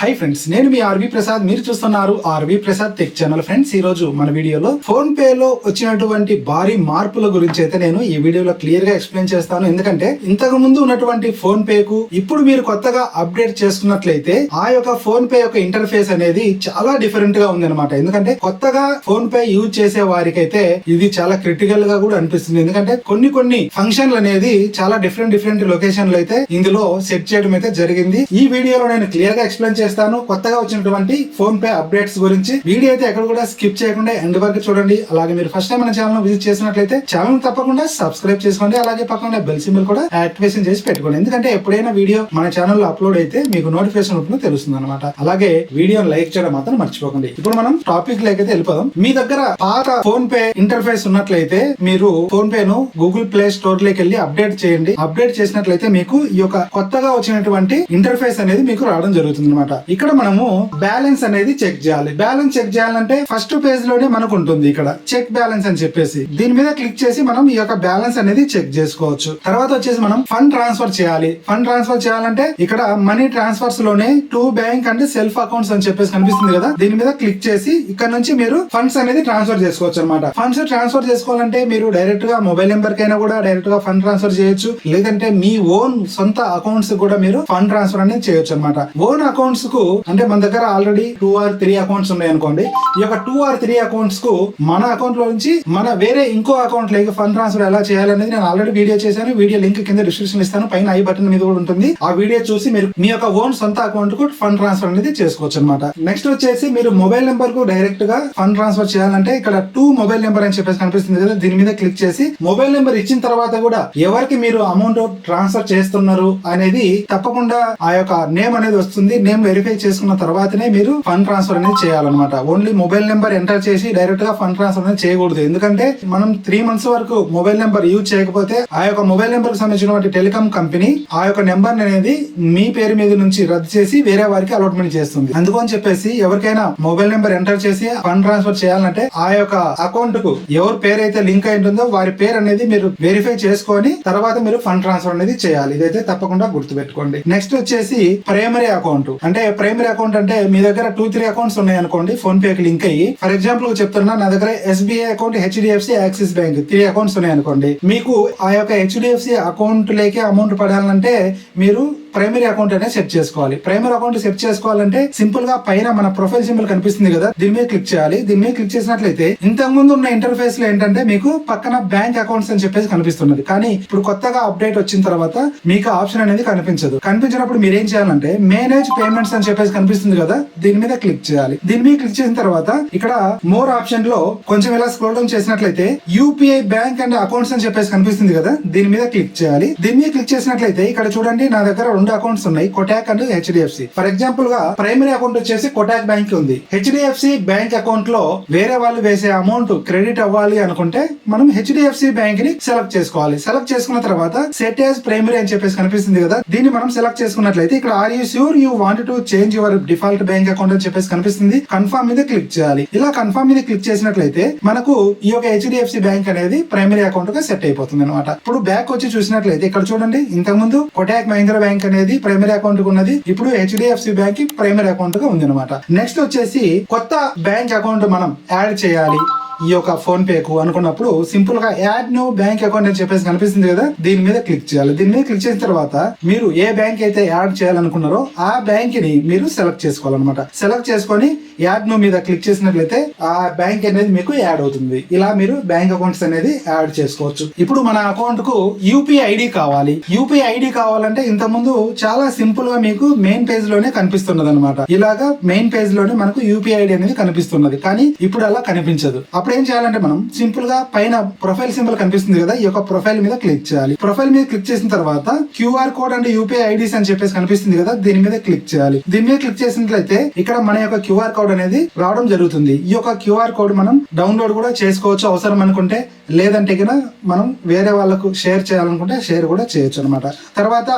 Hi friends నేను మీ RV Prasad మీరు చూస్తున్నారు R V Prasad tech channel friends ఈ రోజు మన వీడియోలో ఫోన్ పే లో వచ్చినటువంటి భారీ మార్పుల గురించి అయితే నేను ఈ వీడియోలో క్లియర్గా ఎక్స్ప్లెయిన్ చేస్తాను. ఎందుకంటే ఇంతకు ముందు ఉన్నటువంటి ఫోన్ పే కు ఇప్పుడు మీరు కొత్తగా అప్డేట్ చేసుకున్నట్లయితే ఆ యొక్క ఫోన్ పే యొక్క ఇంటర్ఫేస్ అనేది చాలా డిఫరెంట్గా ఉంది అనమాట ఎందుకంటే కొత్తగా ఫోన్ పే యూజ్ చేసే వారికైతే ఇది చాలా క్రిటికల్గా కూడా అనిపిస్తుంది. ఎందుకంటే కొన్ని కొన్ని ఫంక్షన్లు అనేది చాలా డిఫరెంట్ డిఫరెంట్ లొకేషన్లు అయితే ఇందులో సెట్ చేయడం అయితే జరిగింది. ఈ వీడియోలో నేను క్లియర్గా ఎక్స్ప్లెయిన్ చేస్తాను. కొత్తగా వచ్చినటువంటి ఫోన్ పే అప్డేట్స్ గురించి వీడియో అయితే ఎక్కడ కూడా స్కిప్ చేయకుండా ఎండ్ వరకు చూడండి. అలాగే మీరు ఫస్ట్ టైం మన ఛానల్ విజిట్ చేసినట్లయితే ఛానల్ తప్పకుండా సబ్స్క్రైబ్ చేసుకోండి. అలాగే పక్కన బెల్ సింబల్ కూడా యాక్టివేషన్ చేసి పెట్టుకోండి. ఎందుకంటే ఎప్పుడైనా వీడియో మన ఛానల్లో అప్లోడ్ అయితే మీకు నోటిఫికేషన్ ఉంటుంది తెలుస్తుంది అనమాట అలాగే వీడియోని లైక్ చేయడం మాత్రం మర్చిపోకండి. ఇప్పుడు మనం టాపిక్ అయితే వెళ్ళిపోదాం. మీ దగ్గర పాత ఫోన్ పే ఇంటర్ఫేస్ ఉన్నట్లయితే మీరు ఫోన్ పే ను గూగుల్ ప్లే స్టోర్లోకి వెళ్ళి అప్డేట్ చేయండి. అప్డేట్ చేసినట్లయితే మీకు ఈ యొక్క కొత్తగా వచ్చినటువంటి ఇంటర్ఫేస్ అనేది మీకు రావడం జరుగుతుంది అనమాట ఇక్కడ మనము బ్యాలెన్స్ అనేది చెక్ చేయాలి. బ్యాలెన్స్ చెక్ చేయాలంటే ఫస్ట్ పేజ్లోనే మనకు ఉంటుంది ఇక్కడ. చెక్ బ్యాలెన్స్ అని చెప్పేసి. దీని మీద క్లిక్ చేసి మనం ఈ యొక్క బ్యాలెన్స్ అనేది చెక్ చేసుకోవచ్చు. తర్వాత వచ్చేసి మనం ఫండ్ ట్రాన్స్ఫర్ చేయాలి. ఫండ్ ట్రాన్స్ఫర్ చేయాలంటే ఇక్కడ మనీ ట్రాన్స్ఫర్స్లోనే టూ బ్యాంక్ అంటే సెల్ఫ్ అకౌంట్స్ అని చెప్పేసి కనిపిస్తుంది కదా. దీని మీద క్లిక్ చేసి ఇక్కడ నుంచి మీరు ఫండ్స్ అనేది ట్రాన్స్ఫర్ చేసుకోవచ్చు అనమాట ఫండ్స్ ట్రాన్స్ఫర్ చేసుకోవాలంటే మీరు డైరెక్ట్గా మొబైల్ నెంబర్ కైనా కూడా డైరెక్ట్గా ఫండ్ ట్రాన్స్ఫర్ చేయొచ్చు. లేదంటే మీ ఓన్ సొంత అకౌంట్స్ కూడా మీరు ఫండ్ ట్రాన్స్ఫర్ అనేది చేయొచ్చు అనమాట ఓన్ అకౌంట్స్ కు అంటే మన దగ్గర already two or three accounts ఉన్నాయి అనుకోండి. ఈ యొక్క టూ ఆర్ త్రీ అకౌంట్స్కు మన అకౌంట్లో నుంచి మన వేరే ఇంకో అకౌంట్ లేక ఫండ్ ట్రాన్స్ఫర్ ఎలా చేయాలనేది నేను ఆల్రెడీ వీడియో చేశాను. వీడియో లింక్ కింద డిస్క్రిప్షన్ ఇస్తాను. పైన ఐ బటన్ మీద కూడా ఉంటుంది. ఆ వీడియో చూసి మీరు మీ యొక్క ఓన్ సొంత అకౌంట్కు ఫండ్ ట్రాన్స్ఫర్ అనేది చేసుకోవచ్చు అనమాట నెక్స్ట్ వచ్చేసి మీరు మొబైల్ నెంబర్కు డైరెక్ట్గా ఫండ్ ట్రాన్స్ఫర్ చేయాలంటే ఇక్కడ టూ మొబైల్ నెంబర్ అని చెప్పేసి కనిపిస్తుంది కదా దీని మీద క్లిక్ చేసి మొబైల్ నెంబర్ ఇచ్చిన తర్వాత కూడా ఎవరికి మీరు అమౌంట్ ట్రాన్స్ఫర్ చేస్తున్నారు అనేది తప్పకుండా ఆ యొక్క నేమ్ అనేది వస్తుంది. నేమ్ వెరీ వెరిఫై చేసుకున్న తర్వాతనే మీరు ఫండ్ ట్రాన్స్ఫర్ అనేది చేయాలన్నమాట. ఓన్లీ మొబైల్ నెంబర్ ఎంటర్ చేసి డైరెక్ట్గా ఫండ్ ట్రాన్స్ఫర్ అనేది చేయకూడదు. ఎందుకంటే మనం త్రీ మంత్స్ వరకు మొబైల్ నెంబర్ యూజ్ చేయకపోతే ఆ యొక్క మొబైల్ నెంబర్కు సంబంధించినటువంటి టెలికాం కంపెనీ ఆ యొక్క నెంబర్ అనేది మీ పేరు మీద నుంచి రద్దు చేసి వేరే వారికి అలాట్మెంట్ చేస్తుంది. అందుకని చెప్పేసి ఎవరికైనా మొబైల్ నెంబర్ ఎంటర్ చేసి ఫండ్ ట్రాన్స్ఫర్ చేయాలంటే ఆ యొక్క అకౌంట్కు ఎవరి పేరు అయితే లింక్ అయి ఉంటుందో వారి పేరు అనేది మీరు వెరిఫై చేసుకొని తర్వాత మీరు ఫండ్ ట్రాన్స్ఫర్ అనేది చేయాలి. ఇదైతే తప్పకుండా గుర్తుపెట్టుకోండి. నెక్స్ట్ వచ్చేసి ప్రైమరీ అకౌంట్ అంటే ప్రైమరీ అకౌంట్ అంటే మీ దగ్గర టూ త్రీ అకౌంట్స్ ఉన్నాయి అనుకోండి ఫోన్ పే కి లింక్ అయ్యి. ఫర్ ఎగ్జాంపుల్ చెప్తున్నా నా దగ్గర SBI account HDFC Axis bank three accounts ఉన్నాయి అనుకోండి మీకు ఆ యొక్క హెచ్డిఎఫ్సి అకౌంట్ లేకే అమౌంట్ పడాలంటే మీరు ప్రైమరీ అకౌంట్ అనేది సెట్ చేసుకోవాలి. ప్రైమరీ అకౌంట్ సెట్ చేసుకోవాలంటే సింపుల్గా పైన మన ప్రొఫైల్ సింబల్ కనిపిస్తుంది కదా దీని మీద క్లిక్ చేయాలి. దీని మీద క్లిక్ చేసినట్లయితే ఇంతకు ముందు ఉన్న ఇంటర్ఫేస్లో ఏంటంటే మీకు పక్కన బ్యాంక్ అకౌంట్స్ అని చెప్పేసి కనిపిస్తున్నది. కానీ ఇప్పుడు కొత్తగా అప్డేట్ వచ్చిన తర్వాత మీకు ఆప్షన్ అనేది కనిపించదు. కనిపించినప్పుడు మీరు ఏం చేయాలంటే మేనేజ్ పేమెంట్స్ అని చెప్పేసి కనిపిస్తుంది కదా దీని మీద క్లిక్ చేయాలి. దీని మీద క్లిక్ చేసిన తర్వాత ఇక్కడ మోర్ ఆప్షన్లో కొంచెం ఇలా స్క్రోల్ డౌన్ చేసినట్లయితే యూపీఐ బ్యాంక్ అండ్ అకౌంట్స్ అని చెప్పేసి కనిపిస్తుంది కదా దీని మీద క్లిక్ చేయాలి. దీని మీద క్లిక్ చేసినట్లయితే ఇక్కడ చూడండి నా దగ్గర రెండు అకౌంట్స్ ఉన్నాయి కొటాక్ అండ్ హెచ్డిఎఫ్సి ఫర్ ఎగ్జాంపుల్గా ప్రైమరీ అకౌంట్ వచ్చేసి కొటాక్ బ్యాంక్ ఉంది. హెచ్డిఎఫ్సి బ్యాంక్ అకౌంట్లో వేరే వాళ్ళు వేసే అమౌంట్ క్రెడిట్ అవ్వాలి అనుకుంటే మనం హెచ్డిఎఫ్సి బ్యాంక్ని సెలెక్ట్ చేసుకోవాలి. సెలెక్ట్ చేసుకున్న తర్వాత సెట్ యాజ్ ప్రైమరీ అని చెప్పేసి కనిపిస్తుంది కదా దీన్ని మనం సెలెక్ట్ చేసుకున్నట్లయితే ఇక్కడ are you sure you want to change your default bank account అని చెప్పేసి కనిపిస్తుంది. కన్ఫర్మ్ మీద క్లిక్ చేయాలి. ఇలా కన్ఫర్మ్ మీద క్లిక్ చేసినట్లయితే మనకు ఈ యొక్క హెచ్డిఎఫ్సి బ్యాంక్ అనేది ప్రైమరీ అకౌంట్గా సెట్ అయిపోతుంది అనమాట ఇప్పుడు బ్యాక్ వచ్చి చూసినట్లయితే ఇక్కడ చూడండి ఇంతకు ముందు కొటాక్ మహీంద్ర బ్యాంక్ అనేది ప్రైమరీ అకౌంట్ ఉన్నది. ఇప్పుడు హెచ్డిఎఫ్సి బ్యాంక్ ప్రైమరీ అకౌంట్గా ఉంది అనమాట నెక్స్ట్ వచ్చేసి కొత్త బ్యాంక్ అకౌంట్ మనం యాడ్ చేయాలి. ఈ యొక్క ఫోన్ పే కు అనుకున్నప్పుడు సింపుల్గా యాడ్ న్యూ బ్యాంక్ అకౌంట్ అని చెప్పేసి కనిపిస్తుంది కదా దీని మీద క్లిక్ చేయాలి. దీని మీద క్లిక్ చేసిన తర్వాత మీరు ఏ బ్యాంక్ అయితే యాడ్ చేయాలనుకున్నారో ఆ బ్యాంక్ని మీరు సెలెక్ట్ చేసుకోవాలన్నమాట. సెలెక్ట్ చేసుకొని యాడ్ న్యూ మీద క్లిక్ చేసినట్లయితే ఆ బ్యాంక్ అనేది మీకు యాడ్ అవుతుంది. ఇలా మీరు బ్యాంక్ అకౌంట్స్ అనేది యాడ్ చేసుకోవచ్చు. ఇప్పుడు మన అకౌంట్కు యూపీఐ ఐడి కావాలి. యూపీఐ ఐడి కావాలంటే ఇంత ముందు చాలా సింపుల్గా మీకు మెయిన్ పేజ్లోనే కనిపిస్తున్నది అనమాట ఇలాగా మెయిన్ పేజ్లోనే మనకు యూపీఐ ఐడి అనేది కనిపిస్తున్నది. కానీ ఇప్పుడు అలా కనిపించదు. అప్పుడు ఏం చేయాలంటే మనం సింపుల్గా పైన ప్రొఫైల్ సింబల్ కనిపిస్తుంది కదా ఈ యొక్క ప్రొఫైల్ మీద క్లిక్ చేయాలి. ప్రొఫైల్ మీద క్లిక్ చేసిన తర్వాత QR code and UPI IDs అని చెప్పేసి కనిపిస్తుంది కదా దీని మీద క్లిక్ చేయాలి. దీని మీద క్లిక్ చేసినట్లయితే ఇక్కడ మన యొక్క క్యూఆర్ కోడ్ అనేది రావడం జరుగుతుంది. ఈ యొక్క క్యూఆర్ కోడ్ మనం డౌన్లోడ్ కూడా చేసుకోవచ్చు. అవసరం అనుకుంటే లేదంటే కనుక మనం వేరే వాళ్ళకు షేర్ చేయాలనుకుంటే షేర్ కూడా చేయొచ్చు అనమాట తర్వాత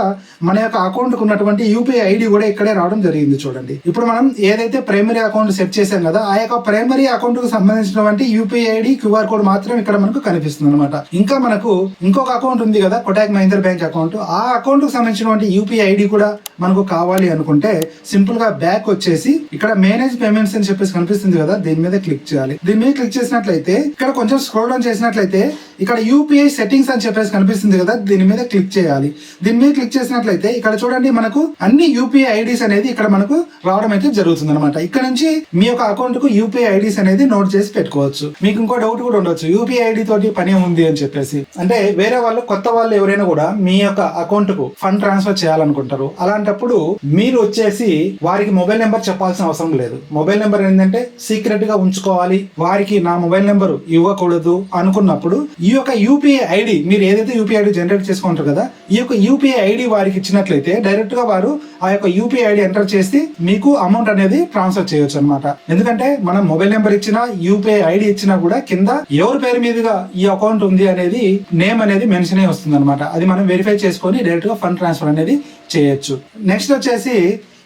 మన యొక్క అకౌంట్కు ఉన్నటువంటి యూపీఐ ఐడి కూడా ఇక్కడే రావడం జరిగింది చూడండి. ఇప్పుడు మనం ఏదైతే ప్రైమరీ అకౌంట్ సెట్ చేసాం కదా ఆ యొక్క ప్రైమరీ అకౌంట్కు సంబంధించినటువంటి యూపీఐ ఐడి క్యూఆర్ కోడ్ మాత్రం ఇక్కడ మనకు కనిపిస్తుంది అనమాట ఇంకా మనకు ఇంకొక అకౌంట్ ఉంది కదా కొటాక్ మహీంద్ర బ్యాంక్ అకౌంట్ ఆ అకౌంట్కు సంబంధించినటువంటి యూపీఐ ఐడి కూడా మనకు కావాలి అనుకుంటే సింపుల్గా బ్యాక్ వచ్చేసి ఇక్కడ మేనేజ్ పేమెంట్స్ అని చెప్పేసి కనిపిస్తుంది కదా దీని మీద క్లిక్ చేయాలి. దీని మీద క్లిక్ చేసినట్లయితే ఇక్కడ కొంచెం స్క్రోల్ డౌన్ చేసినట్లయితే ఇక్కడ యూపీఐ సెట్టింగ్స్ అని చెప్పేసి కనిపిస్తుంది కదా దీని మీద క్లిక్ చేయాలి. దీని మీద క్లిక్ చేసినట్లయితే ఇక్కడ చూడండి మనకు అన్ని యూపీఐ ఐడీస్ అనేది ఇక్కడ మనకు రావడం అయితే జరుగుతుంది అనమాట ఇక్కడ నుంచి మీ యొక్క అకౌంట్కు యూపీఐ ఐడీస్ అనేది నోట్ చేసి పెట్టుకోవచ్చు. మీకు ఇంకో డౌట్ కూడా ఉండొచ్చు. యూపీఐ ఐడి తోటి పని ఉంది అని చెప్పేసి. అంటే వేరే వాళ్ళు కొత్త వాళ్ళు ఎవరైనా కూడా మీ యొక్క అకౌంట్కు ఫండ్ ట్రాన్స్ఫర్ చేయాలనుకుంటారు. అలాంటప్పుడు మీరు వచ్చేసి వారికి మొబైల్ నెంబర్ చెప్పాల్సిన అవసరం లేదు. మొబైల్ నెంబర్ ఏంటంటే సీక్రెట్గా ఉంచుకోవాలి. వారికి నా మొబైల్ నెంబర్ ఇవ్వకూడదు అనుకున్నప్పుడు ఈ యొక్క యూపీఐ ఐడి మీరు ఏదైతే యూపీఐ ఐడి జనరేట్ చేసుకుంటారు కదా ఈ యొక్క యూపీఐ ఐడి వారికి ఇచ్చినట్లయితే డైరెక్ట్గా వారు ఆ యొక్క యూపీఐ ఐడి ఎంటర్ చేసి మీకు అమౌంట్ అనేది ట్రాన్స్ఫర్ చేయొచ్చు అనమాట ఎందుకంటే మనం మొబైల్ నెంబర్ ఇచ్చినా యూపీఐ ఐడి ఇచ్చినా కూడా కింద ఎవరి పేరు మీదుగా ఈ అకౌంట్ ఉంది అనేది నేమ్ అనేది మెన్షన్ అయి వస్తుంది అనమాట అది మనం వెరిఫై చేసుకొని డైరెక్ట్గా ఫండ్ ట్రాన్స్ఫర్ అనేది చేయొచ్చు. నెక్స్ట్ వచ్చేసి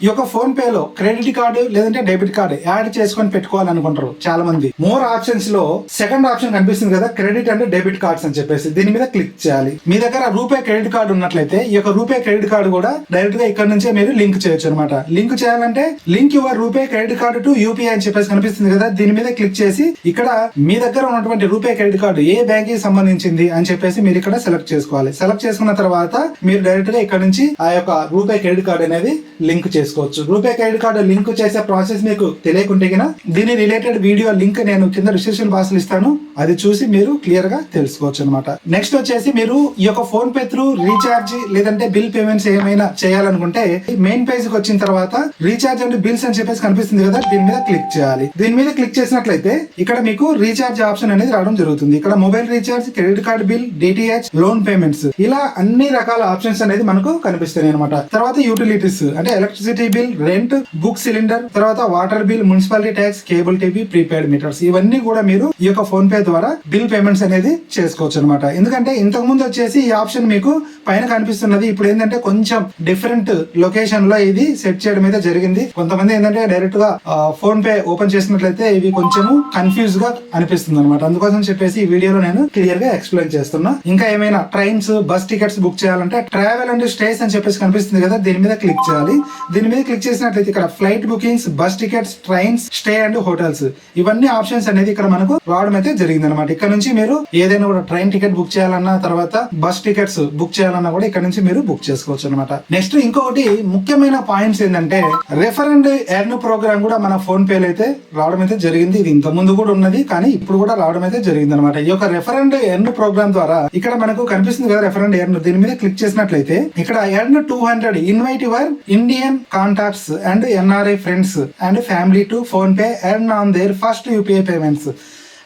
ఈ యొక్క ఫోన్ పే లో క్రెడిట్ కార్డు లేదంటే డెబిట్ కార్డు యాడ్ చేసుకొని పెట్టుకోవాలనుకుంటారు చాలా మంది మోర్ ఆప్షన్స్లో సెకండ్ ఆప్షన్ కనిపిస్తుంది కదా క్రెడిట్ అండ్ డెబిట్ కార్డ్స్ అని చెప్పేసి. దీని మీద క్లిక్ చేయాలి. మీ దగ్గర రూపే క్రెడిట్ కార్డు ఉన్నట్లయితే ఈ యొక్క రూపే క్రెడిట్ కార్డు కూడా డైరెక్ట్గా ఇక్కడ నుంచే మీరు లింక్ చేయొచ్చు అనమాట లింక్ చేయాలంటే link your RuPay credit card to UPI అని చెప్పేసి కనిపిస్తుంది కదా దీని మీద క్లిక్ చేసి ఇక్కడ మీ దగ్గర ఉన్నటువంటి రూపే క్రెడిట్ కార్డు ఏ బ్యాంక్కి సంబంధించింది అని చెప్పేసి మీరు ఇక్కడ సెలెక్ట్ చేసుకోవాలి. సెలెక్ట్ చేసుకున్న తర్వాత మీరు డైరెక్ట్గా ఇక్కడ నుంచి ఆ యొక్క రూపే క్రెడిట్ కార్డు అనేది లింక్ చేసుకోవచ్చు. రూపే క్రెడిట్ కార్డు లింక్ చేసే ప్రాసెస్ మీకు తెలియకుంటే గిన దీని రిలేటెడ్ వీడియో లింక్ నేను కింద డిస్క్రిప్షన్ బాక్స్ ఇస్తాను. అది చూసి మీరు క్లియర్గా తెలుసుకోవచ్చు అనమాట నెక్స్ట్ వచ్చేసి మీరు ఈ యొక్క ఫోన్ పే త్రూ రీఛార్జ్ లేదంటే బిల్ పేమెంట్స్ ఏమైనా చేయాలనుకుంటే మెయిన్ పేజ్కి వచ్చిన తర్వాత రీఛార్జ్ అండ్ బిల్స్ అని చెప్పేసి కనిపిస్తుంది కదా దీని మీద క్లిక్ చేయాలి. దీని మీద క్లిక్ చేసినట్లయితే ఇక్కడ మీకు రీఛార్జ్ ఆప్షన్ అనేది రావడం జరుగుతుంది. ఇక్కడ mobile recharge credit card bill DTH loan payments ఇలా అన్ని రకాల ఆప్షన్స్ అనేది మనకు కనిపిస్తాయి అనమాట తర్వాత యూటిలిటీస్ అంటే electricity bill rent book cylinder తర్వాత water bill municipality tax cable TV prepaid meters. ఇవన్నీ కూడా మీరు ఈ యొక్క ఫోన్ పే ద్వారా బిల్ పేమెంట్స్ అనేది చేసుకోవచ్చు అనమాట ఎందుకంటే ఇంతకు ముందు వచ్చేసి ఈ ఆప్షన్ మీకు పైన కనిపిస్తున్నది. ఇప్పుడు ఏంటంటే కొంచెం డిఫరెంట్ లొకేషన్లో ఇది సెట్ చేయడం అయితే జరిగింది. కొంతమంది ఏంటంటే డైరెక్ట్గా ఫోన్ పే ఓపెన్ చేసినట్లయితే ఇవి కొంచెము కన్ఫ్యూజ్గా అనిపిస్తుంది అనమాట అందుకోసం చెప్పేసి ఈ వీడియోలో నేను క్లియర్గా ఎక్స్ప్లెయిన్ చేస్తున్నా. ఇంకా ఏమైనా ట్రైన్స్ బస్ టికెట్స్ బుక్ చేయాలంటే ట్రావెల్ అండ్ స్టేస్ అని చెప్పేసి కనిపిస్తుంది కదా దీని మీద క్లిక్ చేయాలి. దీని మీద క్లిక్ చేసినట్లయితే ఇక్కడ flight bookings bus tickets trains stay and hotels ఇవన్నీ ఆప్షన్స్ అనేది ఇక్కడ మనకు రావడం అయితే జరిగింది అనమాట ఇక్కడ నుంచి మీరు ఏదైనా కూడా ట్రైన్ టికెట్ బుక్ చేయాలన్నా తర్వాత బస్ టికెట్స్ బుక్ చేయాలన్నా కూడా ఇక్కడ నుంచి మీరు బుక్ చేసుకోవచ్చు అనమాట నెక్స్ట్ ఇంకొకటి ముఖ్యమైన పాయింట్స్ ఏంటంటే రెఫర్ అండ్ ఎర్న్ ప్రోగ్రామ్ కూడా మన ఫోన్ పేలో అయితే రావడం అయితే జరిగింది. ఇది ఇంత ముందు కూడా ఉన్నది కానీ ఇప్పుడు కూడా రావడం అయితే జరిగింది అనమాట ఈ యొక్క రెఫర్ అండ్ ఎర్న్ ప్రోగ్రామ్ ద్వారా ఇక్కడ మనకు కనిపిస్తుంది కదా రెఫర్ అండ్ ఎర్న్ దీని మీద క్లిక్ చేసినట్లయితే ఇక్కడ earn two hundred invite your Indian contacts and NRI friends and family to PhonePe earn on their first UPI payments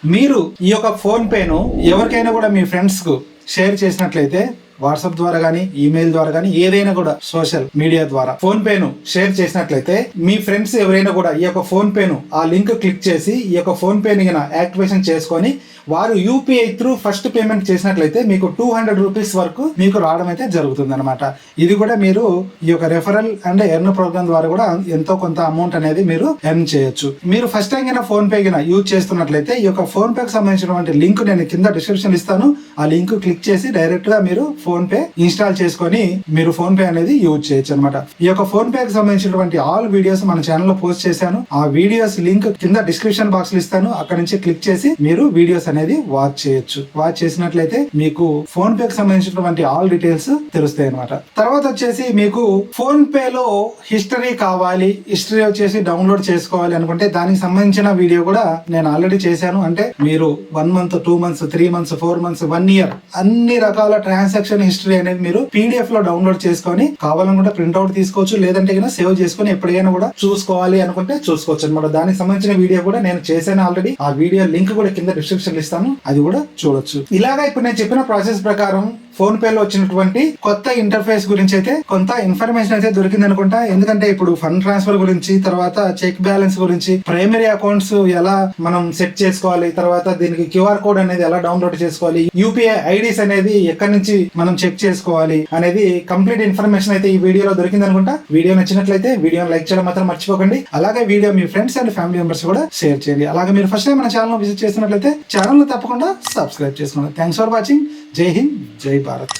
మీరు ఈ యొక్క ఫోన్ పేను ఎవరికైనా కూడా మీ ఫ్రెండ్స్కు షేర్ చేసినట్లయితే వాట్సాప్ ద్వారా కానీ ఈమెయిల్ ద్వారా కానీ ఏదైనా కూడా సోషల్ మీడియా ద్వారా ఫోన్ పేను షేర్ చేసినట్లయితే మీ ఫ్రెండ్స్ ఎవరైనా కూడా ఈ యొక్క ఫోన్ పేను ఆ లింక్ క్లిక్ చేసి ఈ యొక్క ఫోన్ పేని యాక్టివేషన్ చేసుకొని వారు యూపీఐ త్రూ ఫస్ట్ పేమెంట్ చేసినట్లయితే మీకు టూ హండ్రెడ్ రూపీస్ వరకు మీకు రావడం అయితే జరుగుతుంది అనమాట ఇది కూడా మీరు ఈ యొక్క రెఫరల్ అండ్ ఎర్న్ ప్రోగ్రామ్ ద్వారా కూడా ఎంతో కొంత అమౌంట్ అనేది మీరు ఎర్న్ చేయొచ్చు. మీరు ఫస్ట్ టైం అయినా ఫోన్ పే కింద యూజ్ చేస్తున్నట్లయితే ఈ యొక్క ఫోన్ పేకి సంబంధించినటువంటి లింక్ నేను కింద డిస్క్రిప్షన్ ఇస్తాను. ఆ లింక్ క్లిక్ చేసి డైరెక్ట్గా మీరు ఫోన్ పే ఇన్స్టాల్ చేసుకొని మీరు ఫోన్ పే అనేది యూజ్ చేయొచ్చు అనమాట ఈ యొక్క ఫోన్ పేకి సంబంధించినటువంటి ఆల్ వీడియోస్ మన ఛానల్లో పోస్ట్ చేశాను. ఆ వీడియోస్ లింక్ కింద డిస్క్రిప్షన్ బాక్స్లో ఇస్తాను. అక్కడ నుంచి క్లిక్ చేసి మీరు వీడియోస్ అనేది వాచ్ చేయొచ్చు. వాచ్ చేసినట్లయితే మీకు ఫోన్ పేకి సంబంధించినటువంటి ఆల్ డీటెయిల్స్ తెలుస్తాయి అనమాట తర్వాత వచ్చేసి మీకు ఫోన్ పే లో హిస్టరీ కావాలి హిస్టరీ వచ్చేసి డౌన్లోడ్ చేసుకోవాలి అనుకుంటే దానికి సంబంధించిన వీడియో కూడా నేను ఆల్రెడీ చేశాను. అంటే మీరు one month two months three months four months one year అన్ని రకాల ట్రాన్సాక్షన్ హిస్టరీ అనేది మీరు పీడిఎఫ్లో డౌన్లోడ్ చేసుకొని కావాలనుకుంటే ప్రింట్అవుట్ తీసుకోవచ్చు లేదంటే కనుక సేవ్ చేసుకొని ఎప్పటికైనా కూడా చూసుకోవాలి అనుకుంటే చూసుకోవచ్చు అనమాట దానికి సంబంధించిన వీడియో కూడా నేను చేశాను ఆల్రెడీ ఆ వీడియో లింక్ కూడా కింద డిస్క్రిప్షన్ ఇస్తాను అది కూడా చూడొచ్చు. ఇలాగా ఇప్పుడు నేను చెప్పిన ప్రాసెస్ ప్రకారం ఫోన్ పే లో వచ్చినటువంటి కొత్త ఇంటర్ఫేస్ గురించి అయితే కొంత ఇన్ఫర్మేషన్ అయితే దొరికింది అనుకుంటా. ఎందుకంటే ఇప్పుడు ఫండ్ ట్రాన్స్ఫర్ గురించి తర్వాత చెక్ బ్యాలెన్స్ గురించి ప్రైమరీ అకౌంట్స్ ఎలా మనం సెట్ చేసుకోవాలి తర్వాత దీనికి క్యూఆర్ కోడ్ అనేది ఎలా డౌన్లోడ్ చేసుకోవాలి యూపీఐ ఐడీస్ అనేది ఎక్కడి నుంచి మనం చెక్ చేసుకోవాలి అనేది కంప్లీట్ ఇన్ఫర్మేషన్ అయితే ఈ వీడియోలో దొరికింది అనుకుంటా. వీడియో నచ్చినట్లయితే వీడియోని లైక్ చేయడం మాత్రం మర్చిపోకండి. అలాగే వీడియో మీ ఫ్రెండ్స్ అండ్ ఫ్యామిలీ మెంబర్స్ కూడా షేర్ చేయండి. అలాగే మీరు ఫస్ట్ టైం మన ఛానల్ విజిట్ చేసినట్లయితే ఛానల్ తప్పకుండా సబ్స్క్రైబ్ చేసుకోండి. థ్యాంక్స్ ఫర్ వాచింగ్ జై హింద్ జై భారత్.